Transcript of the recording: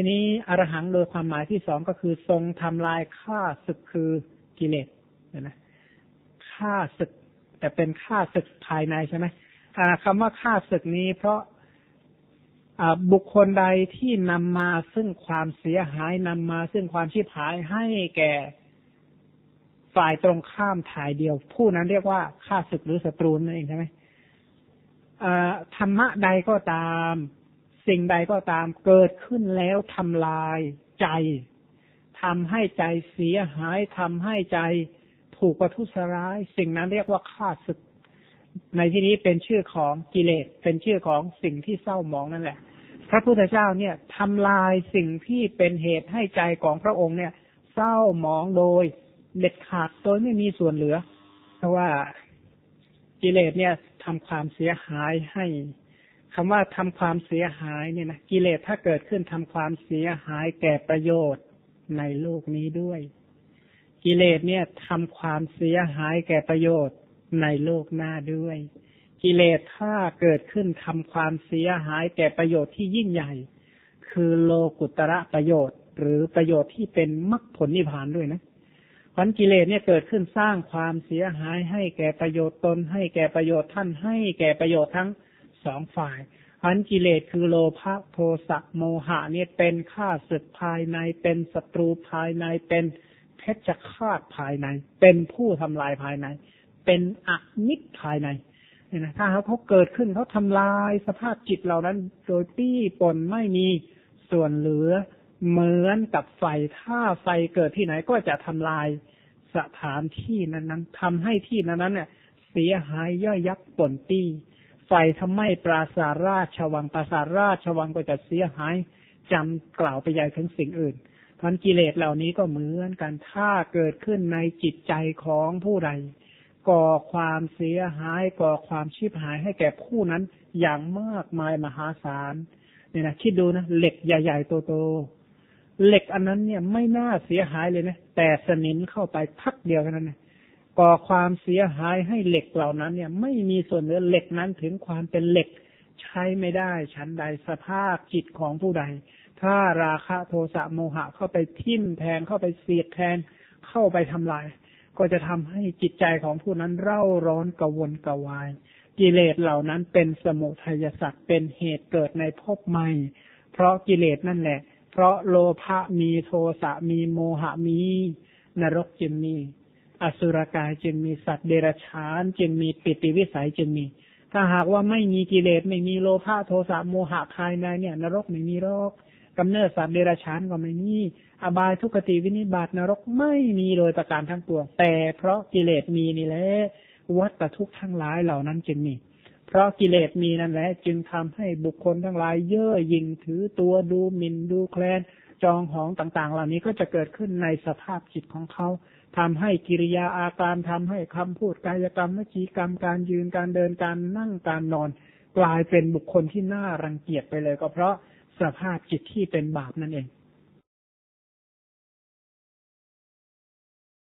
ทีนี้อรหังโดยความหมายที่สองก็คือ ทรงทำลายข้าศึกคือกิเลสนะข้าศึก แต่เป็นข้าศึกภายในใช่ไหมคำว่าข้าศึกนี้เพราะบุคคลใดที่นำมาซึ่งความเสียหายนำมาซึ่งความชิบหายให้แก่ฝ่ายตรงข้ามถ่ายเดียว ผู้นั้นเรียกว่าข้าศึกหรือศัตรูนั่นเองใช่ไหมธรรมะใดก็ตาม สิ่งใดก็ตามเกิดขึ้นแล้วทำลายใจทำให้ใจเสียหายทำให้ใจถูกประทุษร้าย สิ่งนั้นเรียกว่าข้าศึก ในที่นี้เป็นชื่อของกิเลสเป็นชื่อของสิ่งที่เศร้าหมองนั่นแหละ พระพุทธเจ้าเนี่ยทำลายสิ่งที่เป็นเหตุให้ใจของพระองค์เนี่ย เศร้าหมองโดยเด็ดขาดโดยไม่มีส่วนเหลือ เพราะว่ากิเลสเนี่ยทำความเสียหายให้ คำว่าทำความเสียหายเนี่ยนะกิเลสถ้าเกิดขึ้นทำความเสียหายแก่ประโยชน์ในโลกนี้ด้วย กิเลสเนี่ยทำความเสียหายแก่ประโยชน์ในโลกหน้าด้วย กิเลสถ้าเกิดขึ้นทำความเสียหายแก่ประโยชน์ที่ยิ่งใหญ่ คือโลกุตระประโยชน์ หรือประโยชน์ที่เป็นมรรคผลนิพพานด้วยนะพันกิเลสเนี่ยเกิดขึ้นสร้างความเสียหายให้แก่ประโยชน์ตน ให้แก่ประโยชน์ท่านให้แก่ประโยชน์ทั้ง สองฝ่ายพันกิเลสคือโลภะโทสะโมหะเนี่ยเป็นข้าศึกภายในเป็นศัตรูภายในเป็นเพชฌฆาตภายใน เป็นผู้ทำลายภายใน เป็นอนิจภายในเนี่ยนะถ้าเขาเกิดขึ้นเขาทำลายสภาพจิตเรานั้น โดยปี้ปนไม่มีส่วนเหลือเหมือนกับไฟถ้าไฟเกิดที่ไหนก็จะทำลายสถานที่นั้นนั้นทำให้ที่นั้นนั้นเนี่ย เสียหายย่อยยับปนปี้ ไฟทำให้ปราสาราชวังปราสาราชวังก็จะเสียหายจำกล่าวไปใหญ่ถึงสิ่งอื่นพันกิเลสเหล่านี้ก็เหมือนกันถ้าเกิดขึ้นในจิตใจของผู้ใด ก่อความเสียหาย ก่อความชีพหายให้แก่ผู้นั้นอย่างมากมายมหาศาลเนี่ยนะคิดดูนะเหล็กใหญ่ๆโตๆเหล็กอันนั้นเนี่ยไม่น่าเสียหายเลยนะแต่สนิมเข้าไปพักเดียวกันนั้นนะ ก่อความเสียหายให้เหล็กเหล่านั้น เนี่ย ไม่มีส่วนเหลือเหล็กนั้นถึงความเป็นเหล็กใช้ไม่ได้ชั้นใดสภาพจิตของผู้ใด ถ้าราคะโทสะโมหะเข้าไปทิ่มแทงเข้าไปเสียดแทงเข้าไปทำลาย ก็จะทำให้จิตใจของผู้นั้นเร่าร้อนกวนกวาย กิเลสเหล่านั้นเป็นสมุทัยสัตว์เป็นเหตุเกิดในภพใหม่ เพราะกิเลสนั่นแหละ เพราะโลภะมีโทสะมีโมหะมี นรกจึงมี อสุรกายจึงมีสัตว์เดรัจฉาน จึงมีปิติวิสัยจึงมี ถ้าหากว่าไม่มีกิเลสไม่มีโลภะโทสะโมหะภายในเนี่ย นรกไม่มีโรคกำเนิดสัตว์เดรัจฉานก็ไม่มีอบายทุกติวินิบาตนรกไม่มีโดยประการทั้งปวงแต่เพราะกิเลสมีนี่แหละวัฏทุกข์ทั้งหลายเหล่านั้นจึงมี เพราะกิเลสมีนั่นแหละ จึงทำให้บุคคลทั้งหลาย เย่อหยิ่งถือตัวดูหมิ่นดูแคลนจองหองต่าง ๆ เหล่านี้ก็จะเกิดขึ้นในสภาพจิตของเขา ทำให้กิริยาอาการทำให้คำพูดกายกรรมวจีกรรมการยืนการเดินการนั่งการนอน กลายเป็นบุคคลที่น่ารังเกียจไปเลย ก็เพราะสภาพจิตที่เป็นบาปนั่นเอง